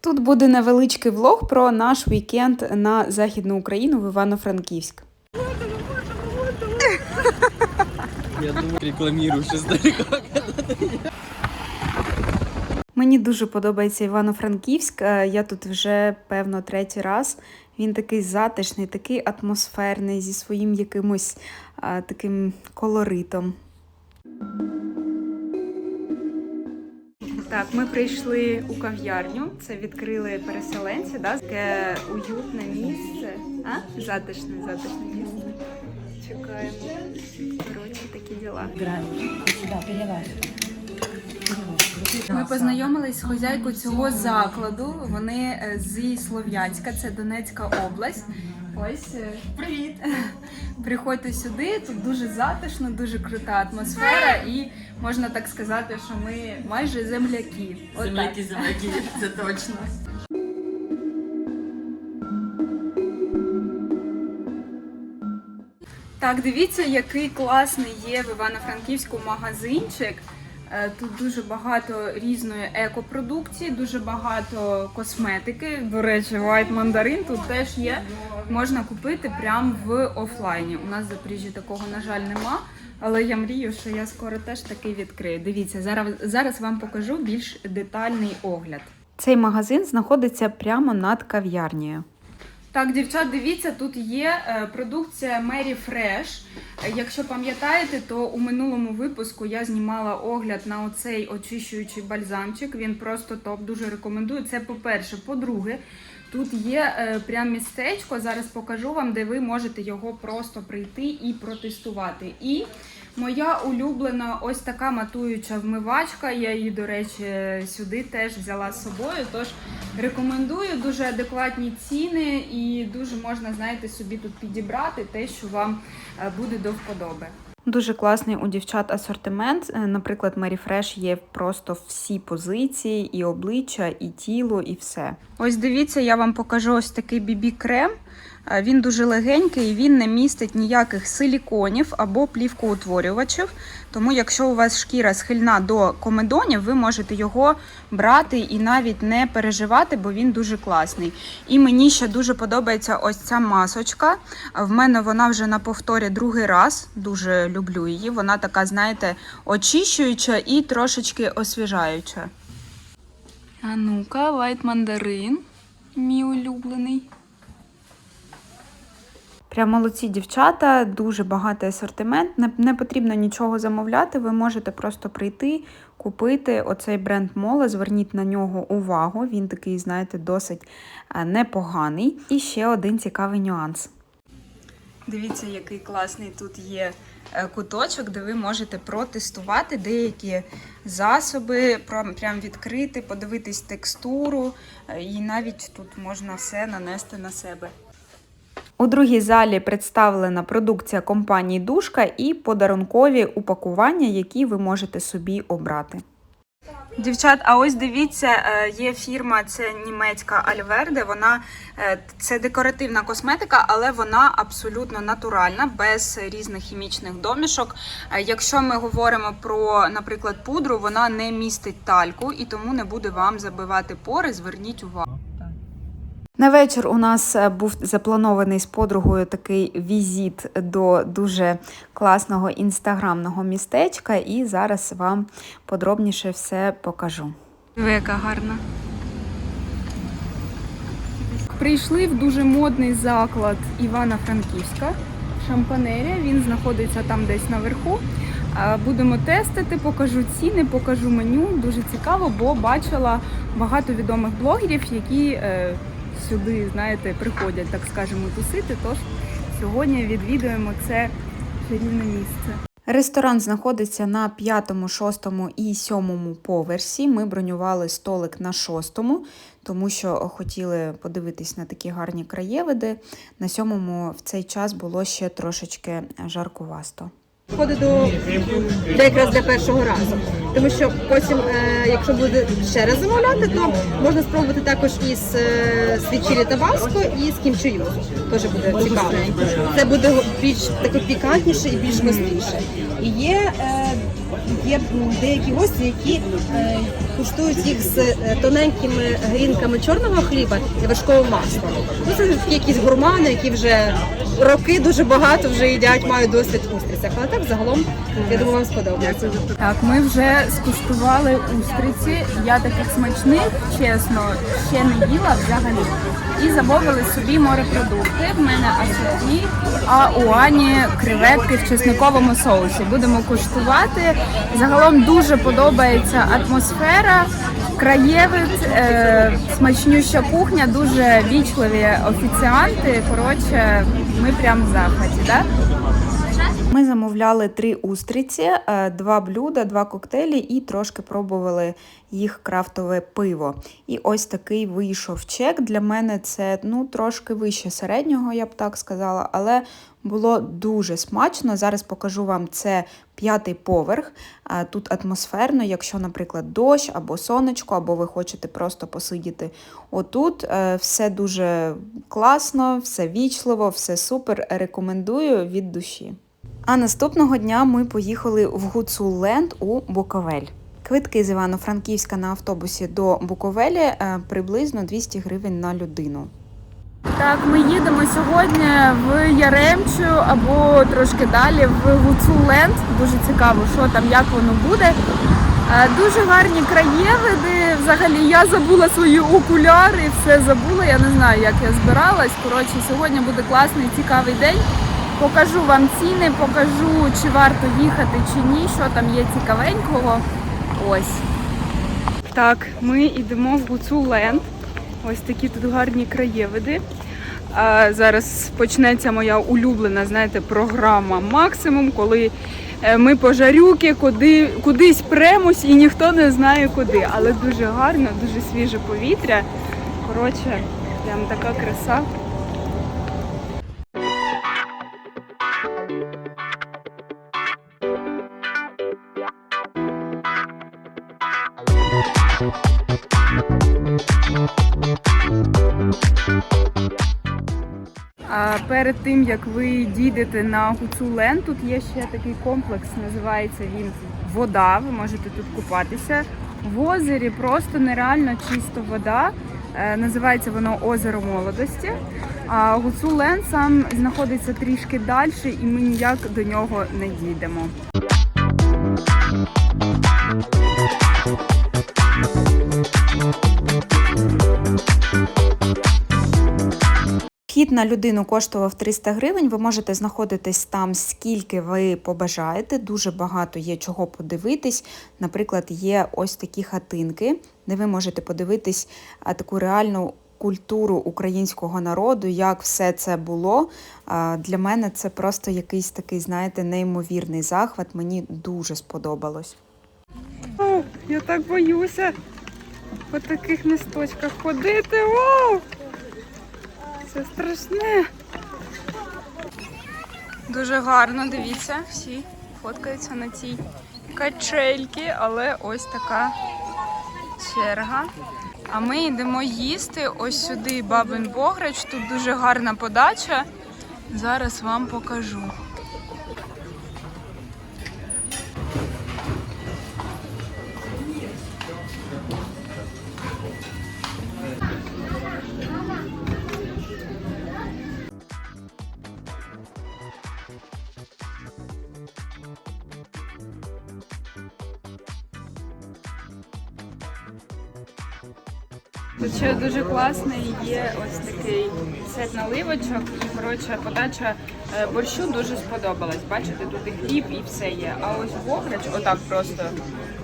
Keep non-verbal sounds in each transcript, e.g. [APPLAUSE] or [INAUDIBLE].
Тут буде невеличкий влог про наш вікенд на Західну Україну в Івано-Франківськ. Я думаю, рекламирую сейчас далеко. Мені дуже подобається Івано-Франківськ. Е, Я тут вже певно третій раз. Він такий затишний, такий атмосферний, зі своїм якимось а, таким колоритом. Так, ми прийшли у кав'ярню. Це відкрили переселенці, да? таке уютне місце. А? Затишне, затишне місце. Чекаємо. Коротше, такі діла. Ми познайомились з хозяйкою цього закладу. Вони е, зі Слов'янська, це Донецька область. Ось е, привіт! [LAUGHS] Приходьте сюди. Тут дуже затишно, дуже крута атмосфера, і можна так сказати, що ми майже земляки. Земляки, земляки, це точно. Так, дивіться, який класний є в Івано-Франківську магазинчик. Е, Тут дуже багато різної екопродукції, дуже багато косметики. До речі, White Mandarin тут теж є. Можна купити прямо в офлайні. У нас в Запоріжжі такого, на жаль, нема. Але я мрію, що я скоро теж такий відкрию. Дивіться, зараз, зараз вам покажу більш детальний огляд. Цей магазин знаходиться прямо над кав'ярнею. Так, дівчат, дивіться, тут є е, продукція Mary Fresh. Якщо пам'ятаєте, то у минулому випуску я знімала огляд на оцей очищуючий бальзамчик. Він просто топ, дуже рекомендую. Це по-перше. По-друге, тут є е, прям містечко. Зараз покажу вам, де ви можете його просто прийти і протестувати. І моя улюблена ось така матуюча вмивачка. Я її, до речі, сюди теж взяла з собою. Тож рекомендую дуже адекватні ціни і дуже можна, знаєте, собі тут підібрати те, що вам е, буде до вподоби. Дуже класний у дівчат асортимент. Е, Наприклад, Mary Fresh є просто всі позиції, і обличчя, і тіло, і все. Ось дивіться, я вам покажу ось такий бібі-крем. Він дуже легенький, він не містить ніяких силіконів або плівкоутворювачів. Тому, якщо у вас шкіра схильна до комедонів, ви можете його брати і навіть не переживати, бо він дуже класний. І мені ще дуже подобається ось ця масочка. В мене вона вже на повторі другий раз. Дуже люблю її. Вона така, знаєте, очищуюча і трошечки освіжаюча. А ну-ка, лайт мандарин, мій улюблений. Прям молодці дівчата, дуже багатий асортимент. Не, не потрібно нічого замовляти. Ви можете просто прийти, купити оцей бренд Мола. Зверніть на нього увагу. Він такий, знаєте, досить е, непоганий. І ще один цікавий нюанс. Дивіться, який класний тут є е, куточок, де ви можете протестувати деякі засоби, прям відкрити, подивитись текстуру, е, і навіть тут можна все нанести на себе. У другій залі представлена продукція компанії Душка і подарункові упакування, які ви можете собі обрати. Дівчат, а ось дивіться, е, є фірма, це німецька Альверде. Вона е, це декоративна косметика, але вона абсолютно натуральна, без різних хімічних домішок. Е, Якщо ми говоримо про, наприклад, пудру, вона не містить тальку і тому не буде вам забивати пори. Зверніть увагу. На вечір у нас е, був запланований з подругою такий візит до дуже класного інстаграмного містечка, і зараз вам подробніше все покажу. Диви, яка гарна. Прийшли в дуже модний заклад Івана-Франківська. Шампанерія. Він знаходиться там десь наверху. Будемо тестити, покажу ціни, покажу меню. Дуже цікаво, бо бачила багато відомих блогерів, які е, сюди, знаєте, приходять, так скажемо, тусити. Тож сьогодні відвідуємо це чарівне місце. Ресторан знаходиться на п'ятому, шостому і сьомому поверсі. Ми бронювали столик на шостому, тому що хотіли подивитись на такі гарні краєвиди. На сьомому в цей час було ще трошечки жаркувасто. Входить до для якраз для першого разу. Тому що потім, е, якщо буде ще раз замовляти, то можна спробувати також із е, свічілі табаско і з кімчию. Теж буде цікаво. Це буде більш таке пікантніше і більш гостріше. І є е, є деякі гості, які е, куштують їх з е, тоненькими грінками чорного хліба і вершковим маслом. Ну, це якісь гурмани, які вже роки дуже багато вже їдять, мають досвід в устрицях. Але так загалом я думаю, вам сподобається. Так, ми вже скуштували устриці. Я таких смачних, чесно, ще не їла взагалі. І замовили собі морепродукти. В мене асорті, а у Ані креветки в чесниковому соусі. Будемо куштувати. Загалом дуже подобається атмосфера, краєвид, е, смачнюща кухня, дуже вічливі офіціанти. Коротше, ми прям в захваті, так? Ми замовляли три устриці, е, два блюда, два коктейлі і трошки пробували їх крафтове пиво. І ось такий вийшов чек. Для мене це ну трошки вище середнього, я б так сказала, але було дуже смачно. Зараз покажу вам це п'ятий поверх. Е, Тут атмосферно, якщо, наприклад, дощ або сонечко, або ви хочете просто посидіти отут. е, Все дуже класно, все вічливо, все супер. Рекомендую від душі. А наступного дня ми поїхали в Гуцулленд у Буковель. Квитки з Івано-Франківська на автобусі до Буковелі е, приблизно 200 гривень на людину. Так, ми їдемо сьогодні в Яремчу або трошки далі в Гуцуленд. Дуже цікаво, що там, як воно буде. Е, Дуже гарні краєвиди. Взагалі я забула свої окуляри, все забула. Я не знаю, як я збиралась. Коротше, сьогодні буде класний, цікавий день. Покажу вам ціни, покажу, чи варто їхати, чи ні, що там є цікавенького. Ось. Так, ми йдемо в Гуцуленд. Ось такі тут гарні краєвиди. А зараз почнеться моя улюблена, знаєте, програма Максимум, коли е, ми по жарюки куди, кудись премось і ніхто не знає куди. Але дуже гарно, дуже свіже повітря. Коротше, прям така краса. Перед тим як ви дійдете на Гуцулен, тут є ще такий комплекс, називається він вода. Ви можете тут купатися. В озері просто нереально чисто вода. Е, Називається воно озеро молодості. А Гуцулен сам знаходиться трішки далі, і ми ніяк до нього не дійдемо. Вхід на людину коштував 300 гривень. Ви можете знаходитись там скільки ви побажаєте. Дуже багато є чого подивитись. Наприклад, є ось такі хатинки, де ви можете подивитись таку реальну культуру українського народу, як все це було. Для мене це просто якийсь такий, знаєте, неймовірний захват. Мені дуже сподобалось. О, я так боюся по таких місточках ходити. Вау! Це страшне. Дуже гарно, дивіться, всі фоткаються на цій качельці, але ось така черга. А ми йдемо їсти ось сюди бабин Бограч. Тут дуже гарна подача. Зараз вам покажу. Ще дуже класний є ось такий сет наливочок і коротше подача е, борщу дуже сподобалась. Бачите, тут і хліб, і все є. А ось бограч, отак просто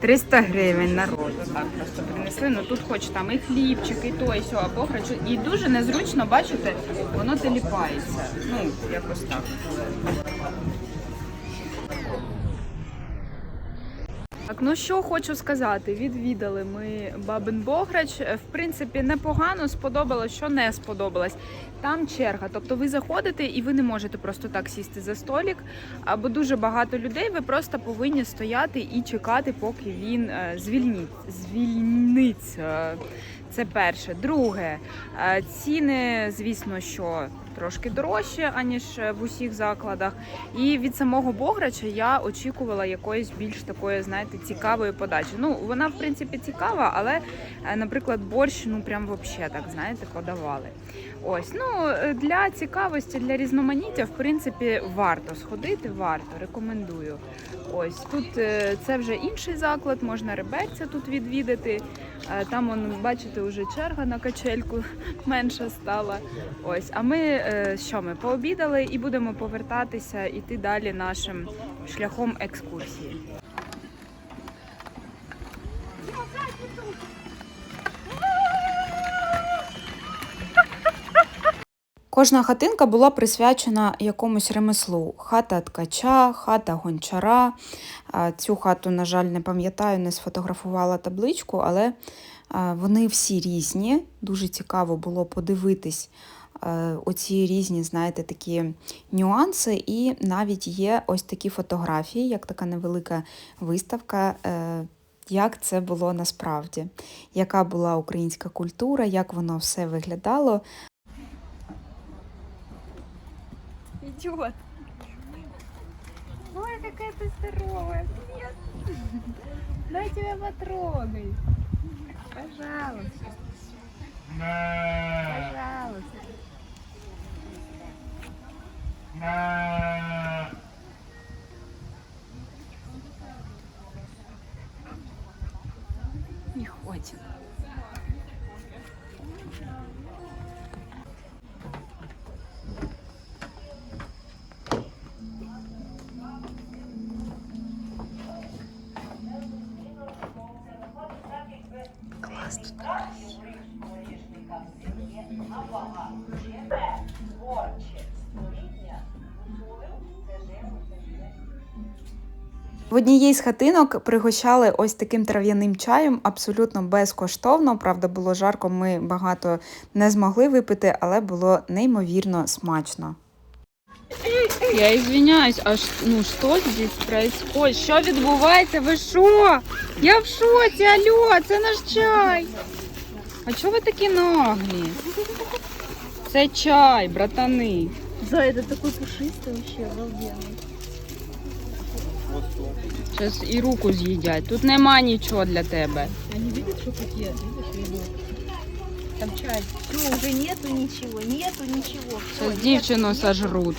300 гривень народ. Отак просто принесли. Ну тут хоч там і хлібчик, і то, і сьо, а бограч. І дуже незручно, бачите, воно теліпається. Ну, якось так. Ну що хочу сказати, відвідали ми Бабин Бограч. Е, В принципі, непогано сподобалось, що не сподобалось. Там черга. Тобто ви заходите і ви не можете просто так сісти за столик, або дуже багато людей. Ви просто повинні стояти і чекати, поки він е, звільнить, звільниться. Це перше. Друге, е, ціни, звісно, що трошки дорожче, аніж е, в усіх закладах. І від самого Бограча я очікувала якоїсь більш такої, знаєте, цікавої подачі. Ну, вона, в принципі, цікава, але, е, наприклад, борщ, ну прям взагалі так, знаєте, подавали. Ось, ну е, для цікавості, для різноманіття, в принципі, варто сходити, варто, рекомендую. Ось тут е, це вже інший заклад, можна реберця тут відвідати. Е, Там, он, бачите, вже черга на качельку [LAUGHS] менша стала. Ось, а ми що ми пообідали і будемо повертатися, іти далі нашим шляхом екскурсії. Кожна хатинка була присвячена якомусь ремеслу: хата ткача, хата гончара. Цю хату, на жаль, не пам'ятаю, не сфотографувала табличку, але вони всі різні. Дуже цікаво було подивитись е, оці різні, знаєте, такі нюанси. І навіть є ось такі фотографії, як така невелика виставка. е, Як це було насправді, яка була українська культура, як воно все виглядало. Идет. Ой, какая ты здоровая. Привет. Дай тебя потрогай. Пожалуйста. Пожалуйста. Не хочет. В одній з хатинок пригощали ось таким трав'яним чаєм, абсолютно безкоштовно. Правда, було жарко, ми багато не змогли випити, але було неймовірно смачно. Я извиняюсь, а ш- ну що здесь происходит? Що відбувається? Ви що? Я в шоці, алло, це наш чай. А чого ви такі наглі? Це чай, братани. Зай, это такой пушистый вообще, обалденный. Зараз і руку з'їдять. Тут нема нічого для тебе. Они видят, что какие? Видишь, видно. Там чай. Все, уже нету ничего, нету ничего. Всё, Зараз дівчину сожруть.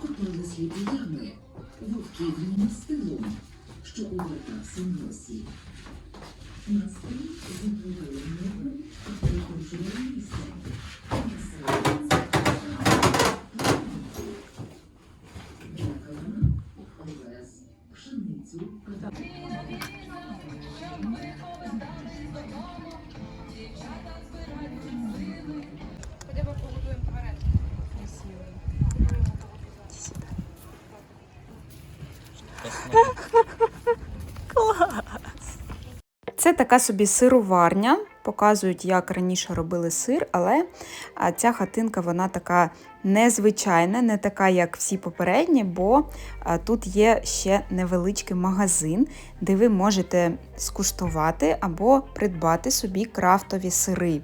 Купили сліпі ями, вудки вільним стилом, що увертався в носі. На стиль зібрали така собі сироварня. Показують, як раніше робили сир, але ця хатинка вона така незвичайна, не така, як всі попередні, бо тут є ще невеличкий магазин, де ви можете скуштувати або придбати собі крафтові сири,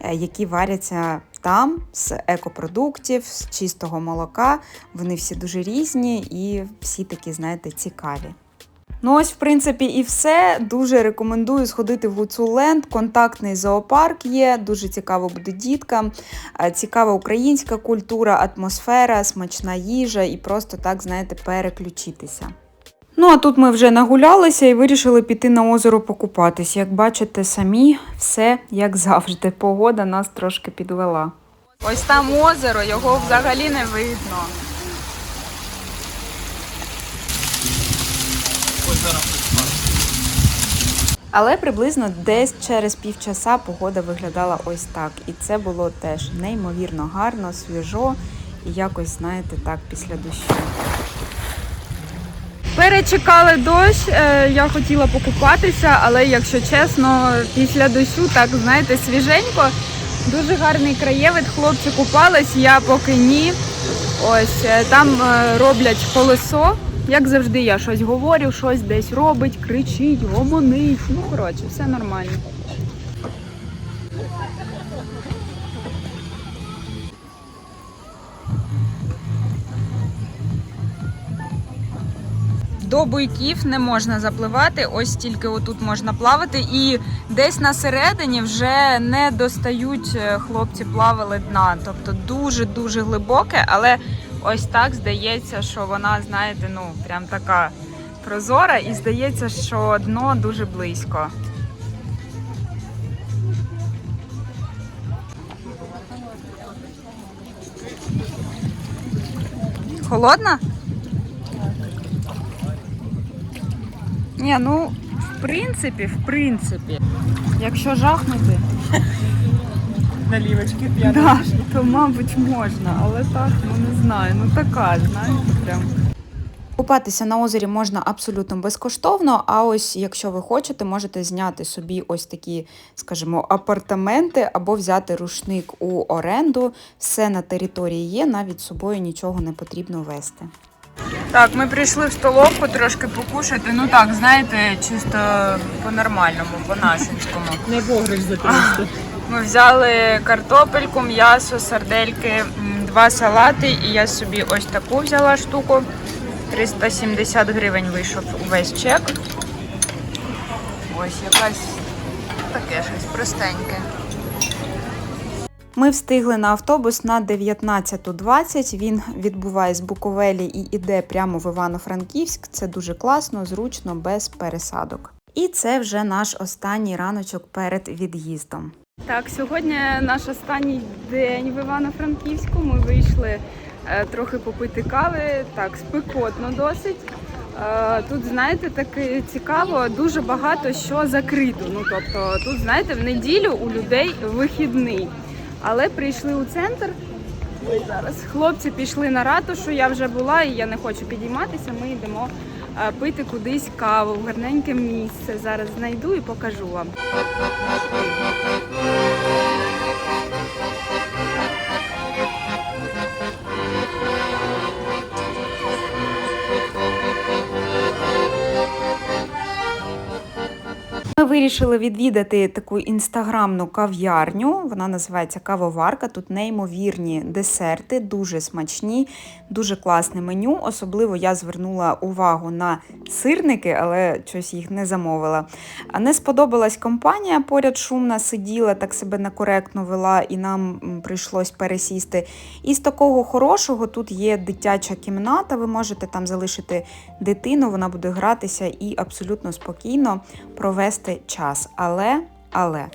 е, які варяться там з екопродуктів, з чистого молока. Вони всі дуже різні і всі такі, знаєте, цікаві. Ну, ось, в принципі, і все. Дуже рекомендую сходити в Гуцуленд. Контактний зоопарк є, дуже цікаво буде діткам. Цікава українська культура, атмосфера, смачна їжа і просто так, знаєте, переключитися. Ну, а тут ми вже нагулялися і вирішили піти на озеро покупатись. Як бачите самі, все як завжди. Погода нас трошки підвела. Ось там озеро, його взагалі не видно. Але приблизно десь через півчаса погода виглядала ось так. І це було теж неймовірно гарно, свіжо і якось, знаєте, так, після дощу. Перечекали дощ, е, я хотіла покупатися, але якщо чесно, після дощу, так знаєте, свіженько. Дуже гарний краєвид, хлопці купались, я поки ні. Ось е, там е, роблять колесо. Як завжди, я щось говорю, щось десь робить, кричить, гомонить. Ну, коротше, все нормально. До буйків не можна запливати, ось тільки отут можна плавати, і десь на середині вже не достають е, хлопці плавали дна. Тобто дуже дуже глибоке, але ось так здається, що вона, знаєте, ну прям така прозора, і здається, що дно дуже близько. Холодна? Ні, ну, в принципі, в принципі, якщо жахнути, Налівочки да, то, мабуть, можна, але так, ну не знаю, ну така, знаєте, прям. Купатися на озері можна абсолютно безкоштовно. А ось, якщо ви хочете, можете зняти собі ось такі, скажімо, апартаменти або взяти рушник у оренду. Все на території є, навіть з собою нічого не потрібно вести. Так, ми прийшли в столовку трошки покушати. Ну так, знаєте, чисто по-нормальному, по-нашенському. Не погриш за 300. [LAUGHS] Ми взяли картопельку, м'ясо, сардельки, два салати, і я собі ось таку взяла штуку. 370 гривень вийшов увесь чек. Ось якась таке щось простеньке. Ми встигли на автобус на 19.20. Він відбуває з Буковелі і іде прямо в Івано-Франківськ. Це дуже класно, зручно, без пересадок. І це вже наш останній раночок перед від'їздом. Так, сьогодні наш останній день в Івано-Франківську. Ми вийшли е, трохи попити кави, так, спекотно досить. Е, тут, знаєте, таке цікаво, дуже багато що закрито. Ну, тобто, тут, знаєте, в неділю у людей вихідний. Але прийшли у центр. Ой, зараз хлопці пішли на ратушу, я вже була і я не хочу підійматися. Ми йдемо е, пити кудись каву в гарненьке місце. Зараз знайду і покажу вам. Вирішили відвідати таку інстаграмну кав'ярню. Вона називається Кавоварка. Тут неймовірні десерти, дуже смачні, дуже класне меню. Особливо я звернула увагу на сирники, але щось їх не замовила. Не сподобалась компанія. Поряд шумна сиділа, так себе некоректно вела, і нам прийшлось пересісти. І з такого хорошого тут є дитяча кімната. Ви можете там залишити дитину, вона буде гратися і абсолютно спокійно провести час. Але, але.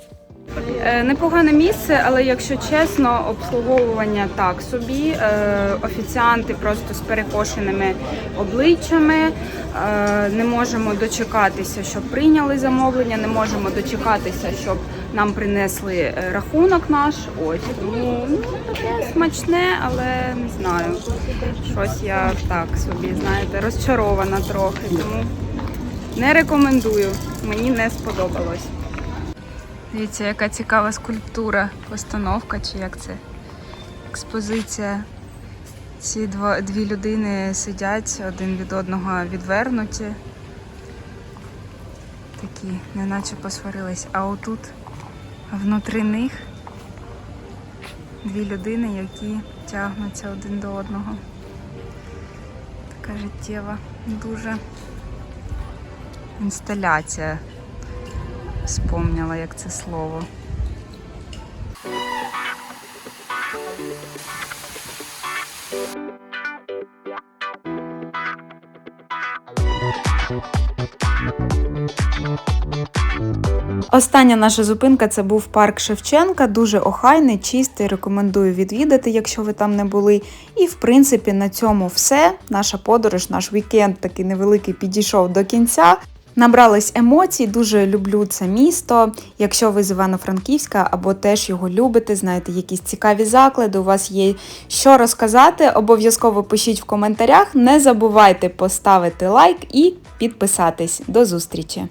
Е, Непогане місце, але якщо чесно, обслуговування так собі. Е, Офіціанти просто з перекошеними обличчями. Е, Не можемо дочекатися, щоб прийняли замовлення, не можемо дочекатися, щоб нам принесли рахунок наш. Ось тому ну, таке смачне, але не знаю. Щось я так собі, знаєте, розчарована трохи. Тому не рекомендую. Мені не сподобалось. Дивіться, яка цікава скульптура, постановка, чи як це експозиція. Ці два, дві людини сидять один від одного відвернуті. Такі, неначе посварились. А отут внутрі них дві людини, які тягнуться один до одного. Така життєва, дуже інсталяція. Вспомнила, як це слово. Остання наша зупинка це був парк Шевченка, дуже охайний, чистий. Рекомендую відвідати, якщо ви там не були. І в принципі на цьому все. Наша подорож, наш вікенд такий невеликий підійшов до кінця. Набрались емоцій, дуже люблю це місто. Якщо ви з Івано-Франківська або теж його любите, знаєте, якісь цікаві заклади, у вас є що розказати, обов'язково пишіть в коментарях. Не забувайте поставити лайк і підписатись. До зустрічі!